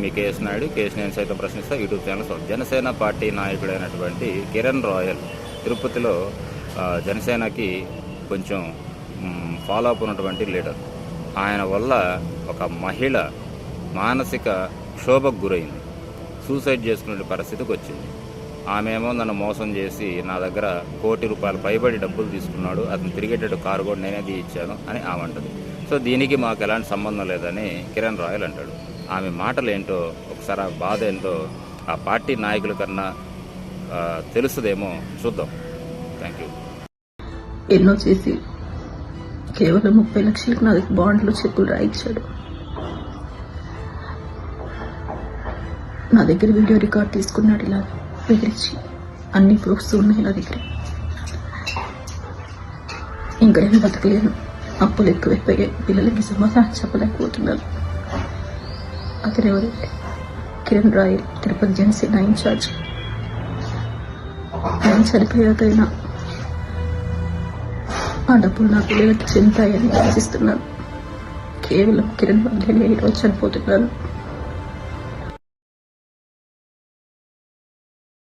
మీ KS Naidu KS నేను సైతం ప్రశ్నిస్తా. యూట్యూబ్ ఛానల్ జనసేన పార్టీ నాయకుడైనటువంటి కిరణ్ రాయల్ తిరుపతిలో జనసేనకి కొంచెం ఫాలో అప్ ఉన్నటువంటి లీడర్. ఆయన వల్ల ఒక మహిళ మానసిక క్షోభకు గురైంది. సూసైడ్ చేసుకునే పరిస్థితికి వచ్చింది. ఆమెమో నన్ను మోసం చేసి నా దగ్గర కోటి రూపాయలు పైబడి డబ్బులు తీసుకున్నాడు. అతను తిరిగేటట్టు కారు కూడా నేనే ఇచ్చాను అని ఆమె అంటది. సో దీనికి మాకు ఎలాంటి సంబంధం లేదని కిరణ్ రాయల్ అంటాడు. ఆమె మాటలు ఏంటో ఒకసారి ఆ బాధ ఏంటో ఆ పార్టీ నాయకుల కన్నా తెలుస్తుందేమో చూద్దాం. థ్యాంక్ యూ ఎన్నో చేసి కేవలం ముప్పై లక్షలకు నా దగ్గర బాండ్లు చెక్కులు రాయించాడు. నా దగ్గర వీడియో రికార్డ్ తీసుకున్నాడు ఇలా బెదిరించి అన్ని ప్రూఫ్స్ ఉన్నాయి నా దగ్గర. ఇంకా నేను బతకలేను. అప్పులు ఎక్కువైపోయాయి. పిల్లలకి సమాధానం చెప్పలేకపోతున్నాను. అతను ఎవరు కిరణ్ రాయల్ తిరుపతి జెన్సీ జనసేన ఇన్ఛార్జ్ ఆయన చనిపోయాకైనా ఆ డబ్బులు నా పిల్లలకి చెందాయని ఆశిస్తున్నాను. కేవలం కిరణ్ వల్లే ఈరోజు చనిపోతున్నాను.